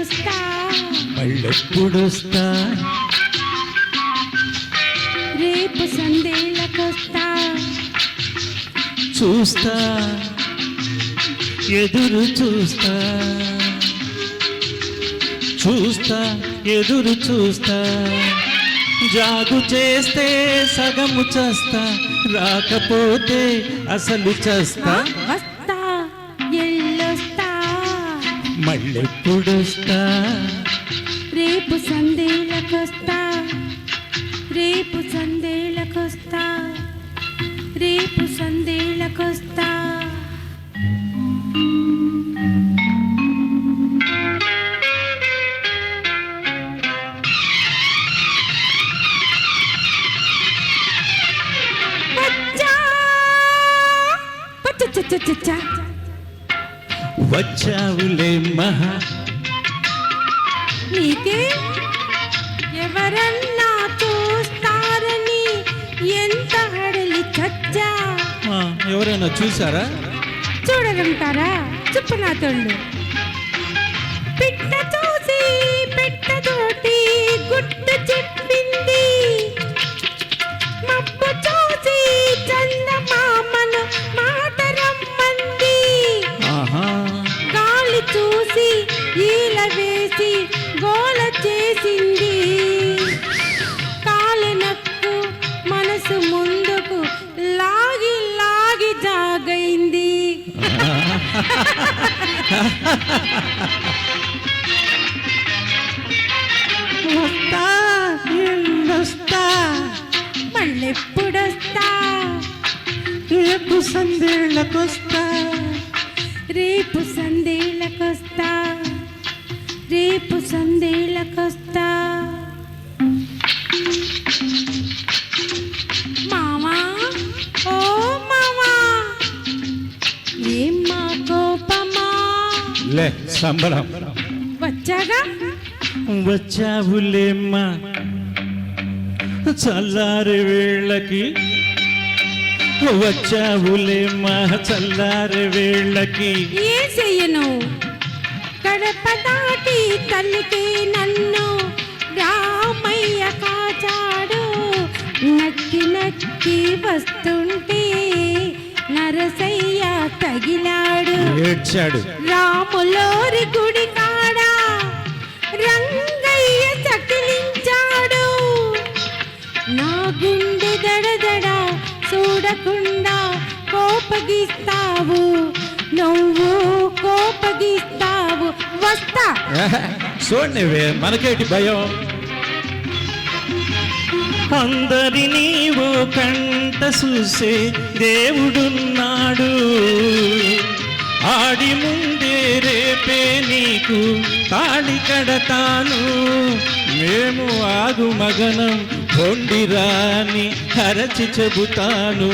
మళ్ళెప్పుడొస్తా? రేపు సందేళ్ళకొస్తా. చూస్తా. ఎదురు చూస్తా. చూస్తా ఎదురు చూస్తా. జాగు చేస్తే సగము చేస్తా. రాకపోతే అసలు చేస్తా. మళ్ళెప్పుడొస్తా? రేపు సందేలకొస్తా రేపు సందేలకొస్తా రేపు సందేలకొస్తా సందేళ్ళకొస్తా వచ్చా వచ్చచ్చచ్చచ్చచ్చ. వచ్చావులే మహా. నీకే ఎవరన్నా చూస్తారని ఎంత హడలి చచ్చా? ఎవరైనా చూసారా చూడరంటారా చెప్పు నా తోళ్ళు. పిట్ట చూసి పెట్టతోటి గుట్టు చెప్పింది చూసి ఈల వేసి గోల చేసింది. కాలినక్కు మనసు ముందుకు లాగి లాగి జాగైంది. వస్తా ఎల్లొస్తా మళ్ళెప్పుడొస్తా? రేపు సందేళ్ళకొస్తా. రేపు సందేళ్ళకొస్తా రేపు సందేళ్ళకొస్తా. మామా ఓ మామా ఏం మా కోపమా? లే సంబరం. వచ్చాగా? వచ్చావులేమ్మా. చల్లారి వేళ్ళకి వచ్చావులేమ్మా చల్లారి వేళ్ళకి. ఏం చెయ్యను గడప దాటి తల్లికి నన్ను రామయ్య కాచాడు. నక్కి నక్కి వస్తుంటే నరసయ్య తగిలాడు. ఏడ్చాడు. రాములోరి గుడి చూడకుండా కోపగిస్తావు. నువ్వు కోపగిస్తావు. వస్తా. చూడండి మనకేటి భయం? అందరి నీవు కంట చూసే దేవుడున్నాడు. ఆడి ముందే రేపే నీకు తాళి కడతాను. మేము ఆగు మగనం. కొండిరాని హరచి చెబుతాను.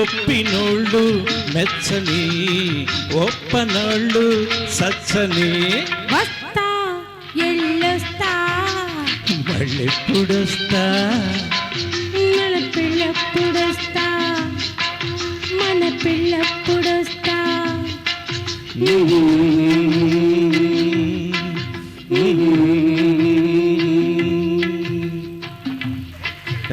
ఒప్పినోళ్ళు మెచ్చని ఒప్పనోళ్ళు సచ్చని. వస్తా ఎల్లొస్తా మళ్ళెప్పుడొస్తా? మన పిల్లప్పుడొస్తా మన పిల్లప్పుడొస్తా thank